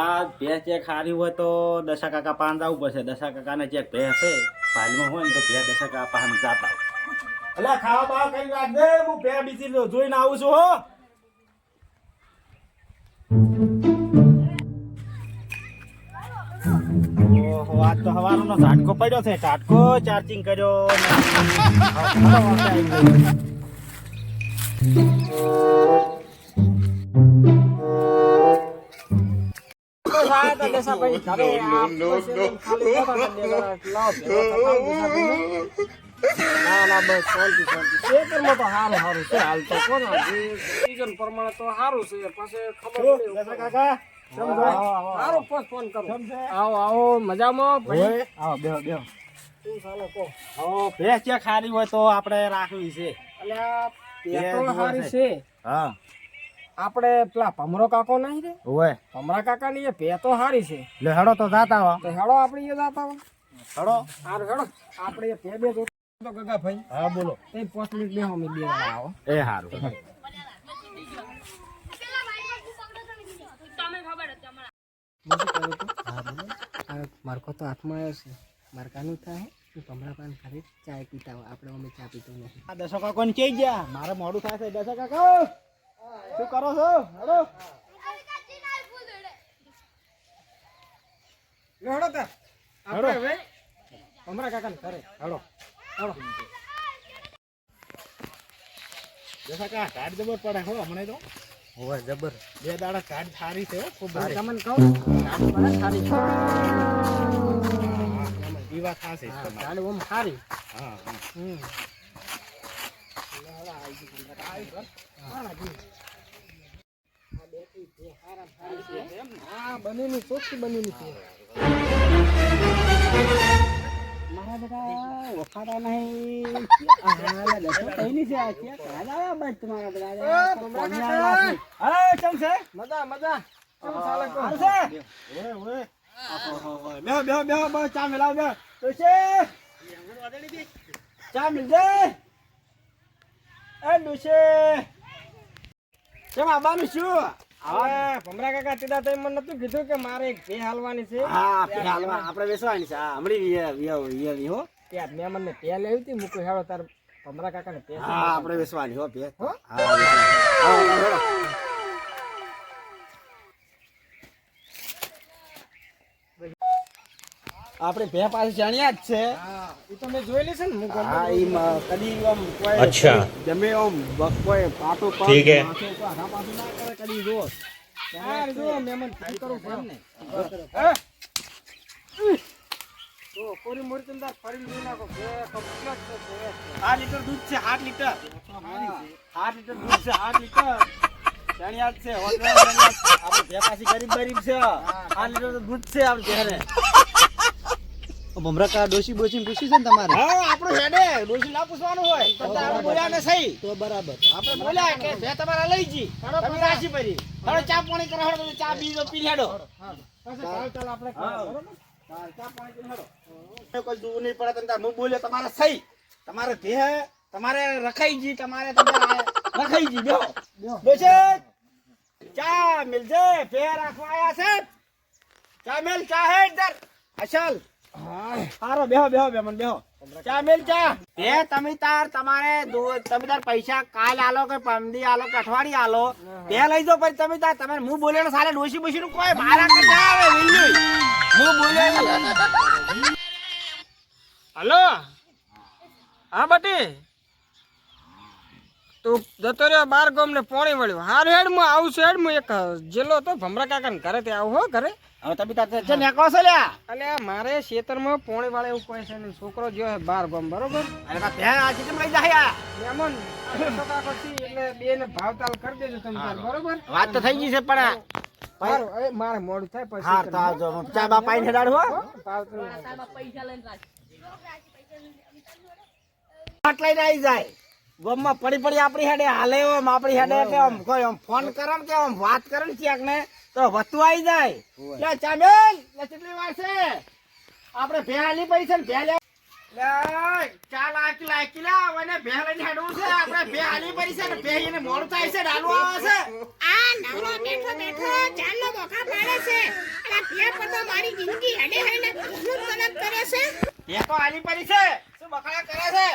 આ ભેંસ ચેક સારી હોય તો દશા કાકા પાન જવું પડશે. દશા કાકાને ચેક ભેંસ છે પાલમાં હોય ને તો ભેંસ દશા પાન એટલે ખાવા બીજી જોઈને આવું છું, હો. આજ તો હવાનો ઝાટકો પડ્યો છે. ઝાટકો ચાર્જિંગ કર્યો ને હવે વાંધો આવી ગયો. ના ના બસ શાંતિ શાંતિ ખેતરમાં તો હારું હારું છે હાલ. તો કોને જે પ્રમાણે તો સારું છે પછી ખબર કાકા. આવો, આવો, આવો. હારું પોst ફોન કરો આવો આવો મજામાં ભાઈ આવો બેહો બેહો શું ચાલે કહો હો ભેંસ ચેક હોય તો આપણે રાખવી છે પેટ્રોલ હારી છે. હા. આપણે પેલા ભમરો કાકો નહીં રે? ઓય ભમરા કાકા ની ભે તો હારી છે. લે હેડો તો જાતા વા તો હેડો આપણે એ જાતા વા હેડો. આર હેડો. આપણે ભે બે તો ગગા ભાઈ હા બોલો. એ પાંચ મિનિટ બે હમી બે આવો. એ હારું. મારકો તો હાથમાં આવ્યો છે. મારકાનું થાય? હું કમળા પાન ખાલી ચાય પીતા હોય. આપણે અમે ચા પીતો નથી. આ દસો કાકો ને કઈ ગયા? મારે મોડું થાય છે. દસો કાકો! શું કરો છો? હેડો. હેડો તે. આપણે હવે કમળા કાકાને ઘરે. હેડો. હેડો. દસો કાકા કાઢ જબર પડે હો હમણે તો. હોય જબર. બે દાડા કાઢ સારી છે હો, ખૂબ તમને કહું કાઢ પડે સારી છે. ઈ વાત થાશે હા, તમારી. ગાડી ઓમ સારી હા હમ. હા ચોખ્ખી બનીની છે. મારા બેટા વફાતા નહીં. કઈની છે આ છે કાલા બસ તમારા એ, કાકા! હા ચમ છે? મજા મજા. કેમ ચાલે કહો? છે? ઓય ઓય. આહો, બેહો બેહો બેહો બેહો ચા મિલાવ બેહો તો છે ચા મિલ દે એ ડોશે કેમ આવવાનું શું? હવે ભમરા કાકા તીધા તઈ મને નતું કીધું કે મારે એક હાલવાની છે. હા પે હાલવા. આપણે બેસવાની છે. હા હમણી વિયે ત્યાં મેં મને પે લેવી હતી મૂકું હેડો તાર ભમરા કાકા ને પે હા આપણે બેસવાની હો પે હો? હા બેસવાની. હા, હા, હેડો. આપણે ભે પાસે જાણ્યા જ છે. એ તો મેં જોયેલી છે ને હું ગમે હા. ઈ કદી આમ કોઈ અચ્છા. જમે આમ કોઈ પાટો પગ ઠીક હે. કોઈ પાછું ના કરે કદી જો યાર જો મેં મને ફોન કરું છું ને તો પૂરી મૂર્તિ ફરી લઈ નાખો બે કમ્પ્લેટ છે બે છે. આઠ લીટર દૂધ છે 8 લીટર. આઠ લીટર દૂધ છે આઠ લીટર. જાણ્યા જ છે હોટલ. આપણે ભે પાછી ગરીબ ગરીબ છે આઠ લીટર દૂધ છે આપણે ભેને ભમરાકા ડોશી બોશી પૂછી છે ને તમારે? હા આપણો હેડે ડોશી ના પૂછવાનું હોય. તો આપણે બોલ્યા ને સહી. તો બરાબર. આપણે બોલ્યા કે ભે તમારા લઈ જી. તમે રાશી ભરી. હવે ચા પાણી કરો હેડો તો ચા બીજો પી લેડો. પછી ચાલ ચાલ આપણે હા. ચા પાણી હેડો કોઈ દૂર નહીં પડે તમે હું બોલ્યો તમારે સહી. તમારે ભે તમારે રખાઈ જી તમારે તમારે રખાઈ જી બેહો. બેસે ચા મિલજે ભે રાખવા આયા છે. ચા મેલ ચા હે ઇધર અસલ. હારો, બેહો બેહો બેમન બેહો. ચા મેલ ચા. એ તમે તાર, તમારે તમે તાર પૈસા કાલ આલો કે પમદી આલો કે અઠવાડિયે આલો. બે લઈ જાઓ, પછી તમે તાર, તમે હું બોલે સાલે ડોસી બોસી નું કોઈ મારા કરતા આવે, વિલ્લી. હું બોલે હલો? હા, બટી? તું જતો રહ્યો બાર ગોમ ને પોણી વળ્યો. હાર હેડ, માં આવું છું હેડ, માં એક જેલો તો ભમરા કાકા ને ઘરે તે આવું હો, ઘરે. હવે તમે તાર છે ને કહો છો લ્યા? અલે આ મારે ખેતરમાં પોણી વાળે એવું કોઈ છે ને છોકરો જો હે બાર ગમ બરોબર? અરે કા ભે આ ચીકમ લઈ જાય મહેમાન છોકરા પછી એટલે બે ને ભાવતાલ કરી દેજો તમે તાર, બરોબર? વાત તો થઈ ગઈ છે પણ મારે મોડું થાય પછી હા તો આવજો. ચા બા હેડાડું હો? ભાવતાલ. હાટ લઈને આવી જાય. ગોમમાં પડી પડી આપણી હેડે હાલે આમ આપણી હેડે કે કોઈ આમ ફોન કરે ને કે વાત કરે ને ક્યાંક ને? તો વસ્તુ આવી જાય. ત્યાં ચામેલ કેટલી વાર છે? આપણે ભે હાલી પડી છે ને ભે લે ચાલ આકી લાયકી લા, હવે ભે લઈને હેડવું છે. આપણે ભે હાલી પડી છે ને ભે એને મોડું થાય છે ડાલુ આવે છે. આ નવરો બેઠો બેઠો ચાલનો બોખા પાડે છે. અને આ પર તો મારી જિંદગી હેડે હેડે ભેંસનું કરે છે. ભે તો હાલી પડી છે. શું બકડા કરે છે.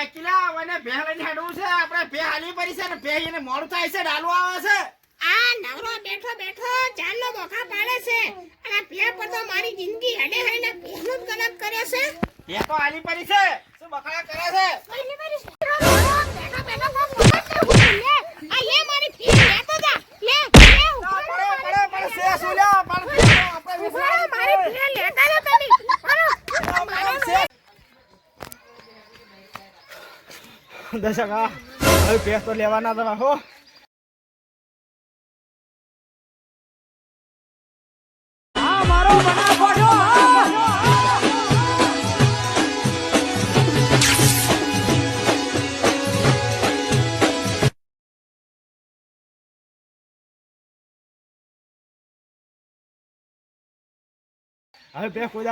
લે, ચાલ આકી લાયકી લા, હવે ભે લઈને હેડવું છે? આપણે ભે હાલી પડી છે ને ભે એને મોડું થાય છે ડાલુ આવે છે? આ નવરો બેઠો બેઠો ચાલનો બોખા પાડે છે. અને પીએ પર તો મારી જિંદગી હેડે હેડે જ તલબ કરે છે. ભે તો હાલી પડી છે. શું બકડા કરે છે કોઈને મારી છે. બેઠો બેઠો કોક મગજ ને ઉઠી લે આ લે મારી ફી લેતો જા લે લે પડે, પડે, પડે, છે શું લ્યા? પણ ભે તો આપણે ઊભા મારી ફી લેતા જા તમે ઊભા મારો છે. દર્શક આ હવે ભેંસ તો લેવાના હતા હો. હવે ભેંસ કોઈ